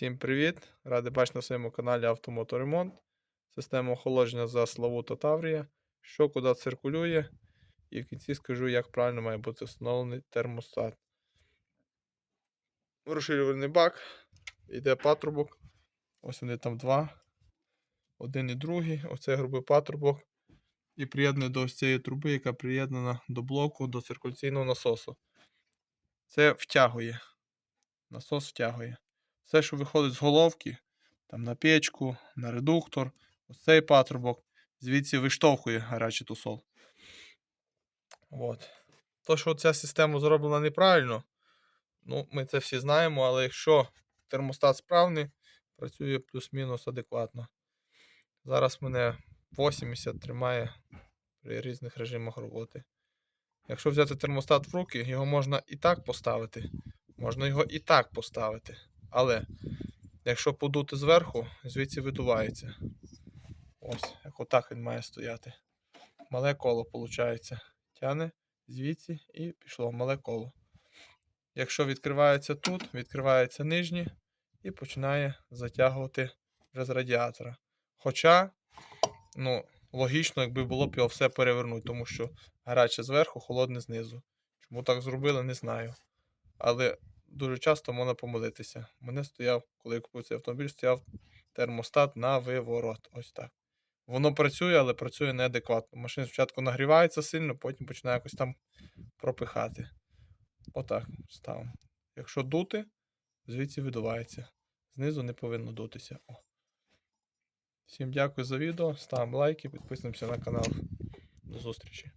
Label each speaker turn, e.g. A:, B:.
A: Всім привіт! Радий бачити на своєму каналі Автомоторемонт. Система охолодження за Славута Таврія. Що куди циркулює. І в кінці скажу, як правильно має бути встановлений термостат. Розширювальний бак. Йде патрубок. Ось вони там два. Один і другий. Оце грубий патрубок. І приєднаний до ось цієї труби, яка приєднана до блоку до циркуляційного насосу. Це втягує. Насос втягує. Все, що виходить з головки, там на печку, на редуктор, ось цей патрубок, звідси виштовхує гарячий тусол. От. То, що ця система зроблена неправильно, ну, ми це всі знаємо, але якщо термостат справний, працює плюс-мінус адекватно. Зараз мене 80 тримає при різних режимах роботи. Якщо взяти термостат в руки, його можна і так поставити, можна його і так поставити. Але якщо подути зверху, звідси видувається. Ось, як отак він має стояти. Мале коло, виходить. Тяне звідси і пішло мале коло. Якщо відкривається тут, відкривається нижнє і починає затягувати вже з радіатора. Хоча, ну, логічно, якби було б його все перевернути, тому що гаряче зверху, холодне знизу. Чому так зробили, не знаю. Але дуже часто можна помилитися. Мене стояв, коли я купив цей автомобіль, стояв термостат на виворот. Ось так. Воно працює, але працює неадекватно. Машина спочатку нагрівається сильно, потім починає якось там пропихати. Отак ставимо. Якщо дути, звідси видувається. Знизу не повинно дутися. О. Всім дякую за відео. Ставимо лайки, підписуємося на канал. До зустрічі.